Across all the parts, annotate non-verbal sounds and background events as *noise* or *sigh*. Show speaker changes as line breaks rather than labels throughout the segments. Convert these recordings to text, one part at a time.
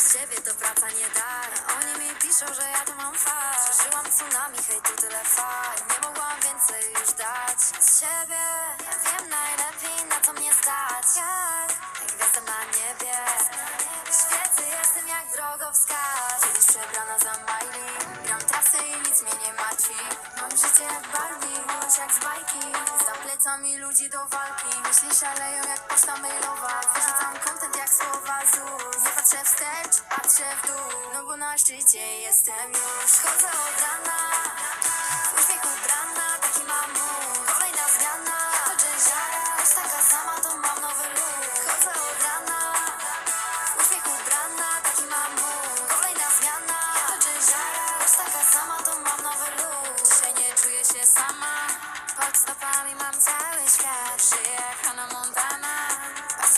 Bez ciebie to praca nie da. Oni mi piszą, że ja to mam fakt Przeżyłam tsunami, hejtu tyle fakt Nie mogłam więcej już dać Z siebie. Wiem najlepiej na co mnie stać. Jak? Gwiazda na niebie. Świecę, jestem jak drogowskaz Kiedyś przebrana za Miley. Gram trasy i nic mnie nie martwi. Mam życie jak Barbie, miłość jak z bajki. Za plecami ludzi do walki. Myśli szaleją jak poczta mailowa. Wyrzucam content patrzę wstecz, patrzę w dół. No bo na szczycie jestem już. Chodzę od rana. W uśmiech ubrana, taki mam mood Kolejna zmiana, to dżęziara Już taka sama, to mam nowy look Chodzę od rana. W uśmiech ubrana, taki mam mood Kolejna zmiana, to dżęziara Już taka sama, to mam nowy look Dzisiaj nie czuję się sama. Pod stopami mam cały świat. Żyję jak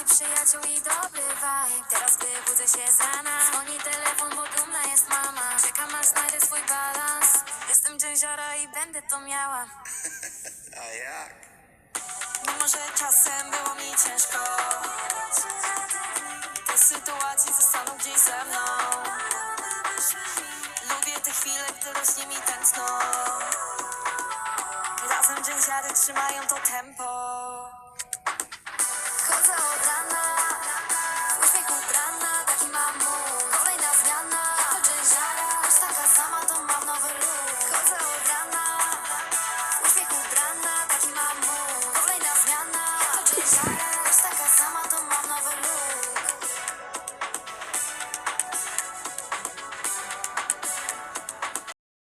Pasy przyjaciół i dobry vibe. Teraz wybudzę się z rana Dzwoni telefon, bo dumna jest mama. Czekam aż znajdę swój balans. Jestem dżęziara i będę to miała. *laughs*
A jak?
Mimo, że czasem było mi ciężko Te sytuacje zostaną gdzieś ze mną. Lubię te chwile, gdy rośnie mi tętno. Razem dżęziary trzymają to tempo